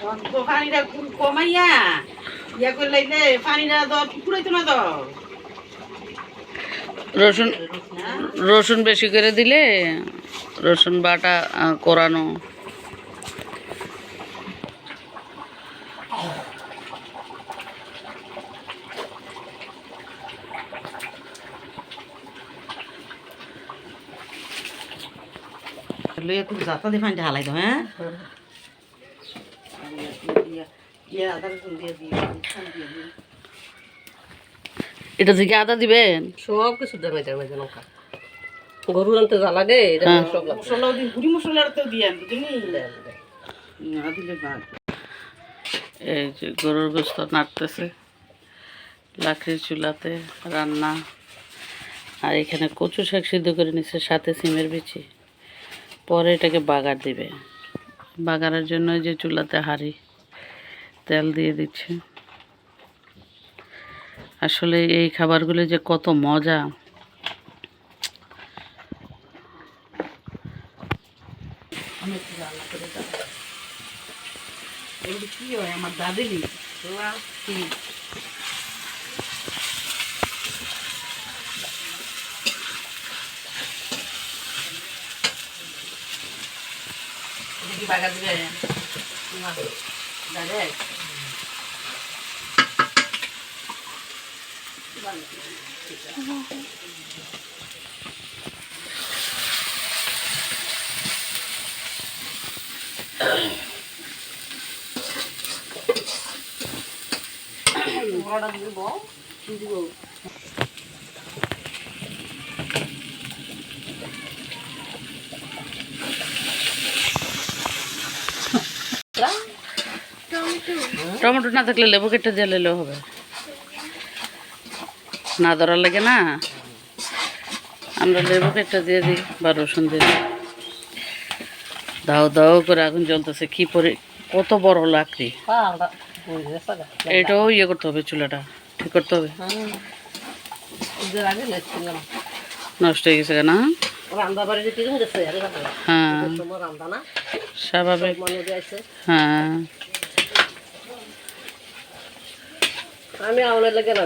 তো পানিটা খুব কমাইয়া ইয়া করে লাইলে পানিটা দর পুরাইতো না তো রসুন রসুন বেশি করে দিলে রসুন বাটা কোরানো। লইয়া খুব যাতা দিয়ে পানিটা হালাই দাও হ্যাঁ ইয়া ইয়া আদা রসুন দিয়ে দিই দিয়ে দিই এটা থেকে আদা দিবেন? সব কিছু দেবে দেবে লঙ্কা গরু আনতে যা লাগে এটা হ্যাঁ। সব লাগবে দিন গুড়ি মশলাটাও দিয়ে আনব না দিলে এই যে গরুর গোস্ত নাড়তেছে লাকড়ির চুলাতে রান্না। আর এখানে কচু শাক সিদ্ধ করে নিচ্ছে সাথে সিমের বিচি। পরে এটাকে বাগার দিবে। বাগারের জন্য ওই যে চুলাতে হাঁড়ি। তেল দিয়ে দিচ্ছে। আসলে এই খাবারগুলো যে কত মজা। কি আমার বাগা দিবে। Direct tomato. না থাকলে লেবু কেটে দিয়ে লেলেও হবে। না ধরার লাগে না। আমরা লেবু কেটে দিয়ে দিই বা রসুন দিয়ে দিই। দাও দাও করে আগুন জ্বলতেছে কি পরে কত বড় পালটা বই এটাও ইয়ে করতে হবে চুলাটা ঠিক করতে হবে। নষ্ট হয়ে গেছে না হ্যাঁ। স্বাভাবিক। মনে হ্যাঁ। আমি আউনের লাগে না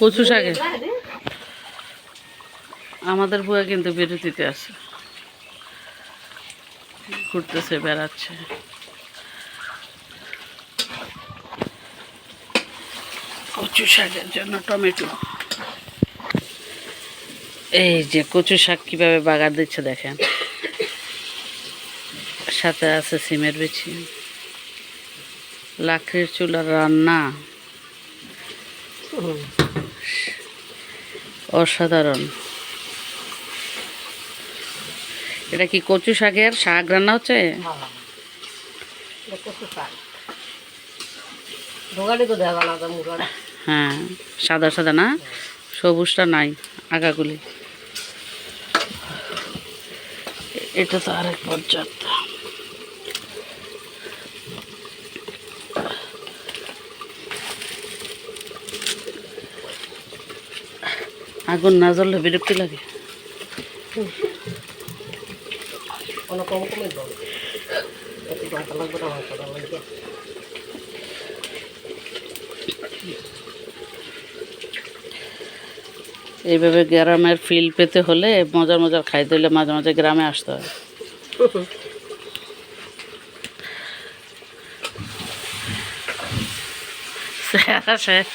কচু শাকে? আমাদের বুয়া কিন্তু বিরতিতে আছে। ঘুরতেছে, বেড়াচ্ছে। কচু শাকের জন্য টমেটো। এই যে কচু শাক কীভাবে বাগার দিচ্ছে দেখেন। সাথে আছে সিমের বিচি। লাকড়ির চুলার রান্না। অসাধারণ। এটা কি কচু শাকের? শাক রান্না হচ্ছে? হ্যাঁ। হ্যাঁ সাদা সাদা না? সবুজটা নাই আগাগুলি। এটা তো আরেক পর্যাপ্ত। আগুন না জ্বললে বিরক্তি লাগে। এইভাবে গ্রামের ফিল পেতে হলে মজার মজার খাইতে হলে মাঝে মাঝে গ্রামে আসতে হয়। শেষ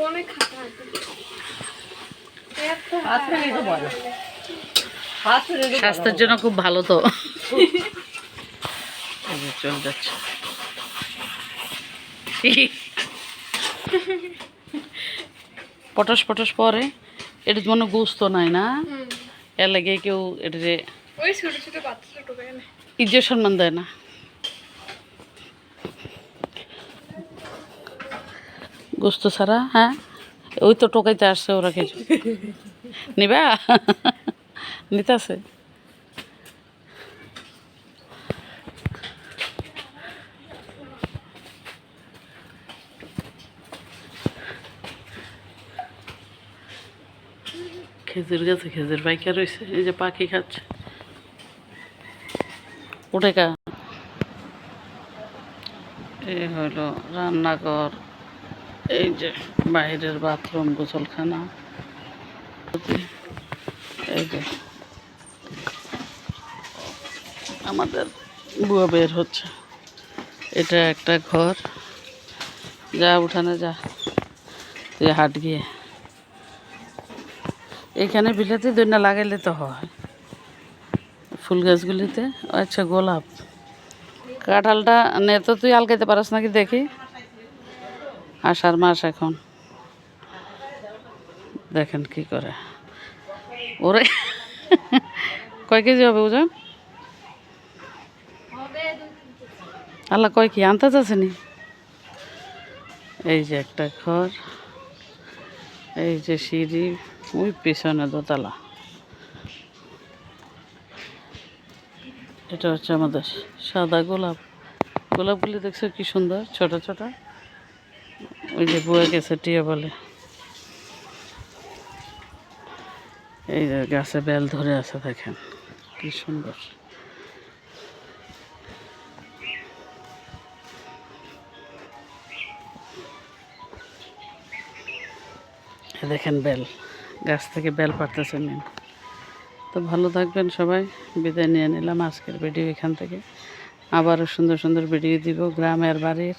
মিনিট স্বাস্থ্যের জন্য খুব ভালো তো। চলে যাচ্ছে। পটাশ পটাশ পরে এটা মনে গুস্ত নাই না? এর লাগে কেউ এটা যে ওই ছোট ছোট বাচ্চা টোকায় না ইজ্জত সম্মান দেয় না। গোস্ত ছাড়া হ্যাঁ? ওই তো টোকাইতে আসছে ওরা কিছু। নিবা? নিতে আসে খেজুর গাছে খেজুর পাইকা রয়েছে এই যে পাখি খাচ্ছে। উঠে কা। এই হলো রান্নাঘর। এই যে বাইরের বাথরুম, গোসলখানা। এই যে আমাদের বুয়া বের হচ্ছে। এটা একটা ঘর। যা, উঠানে যা। তুই হাট গিয়ে। এখানে বিলাতি দৈনা লাগাইলে তো হয়। ফুল গাছগুলিতে। আচ্ছা গোলাপ। কাঁঠালটা নে, তো তুই আলগাইতে পারস নাকি দেখি? আষাঢ় মাস এখন। দেখেন কি করে। ওরে, কয় কেজি হবে ওজন? আল্লাহ, কয় কি, আনতে চাচ্ছেনি? এই যে একটা ঘর এই যে সিঁড়ি, ওই পিছনে দোতলা। এটা হচ্ছে আমাদের সাদা গোলাপ। গোলাপগুলি দেখছ কি সুন্দর, ছোট ছোট? ওই যে বুয়ে গেছে টিয়া বলে। এই যে গাছে বেল ধরে আছে দেখেন, কি সুন্দর। দেখেন বেল, গাছ থেকে বেল পাড়তেছে নিন তো ভালো থাকবেন সবাই, বিদায় নিয়ে নিলাম আজকের ভিডিও এখান থেকে। আবারও সুন্দর সুন্দর ভিডিও দিব গ্রামের বাড়ির।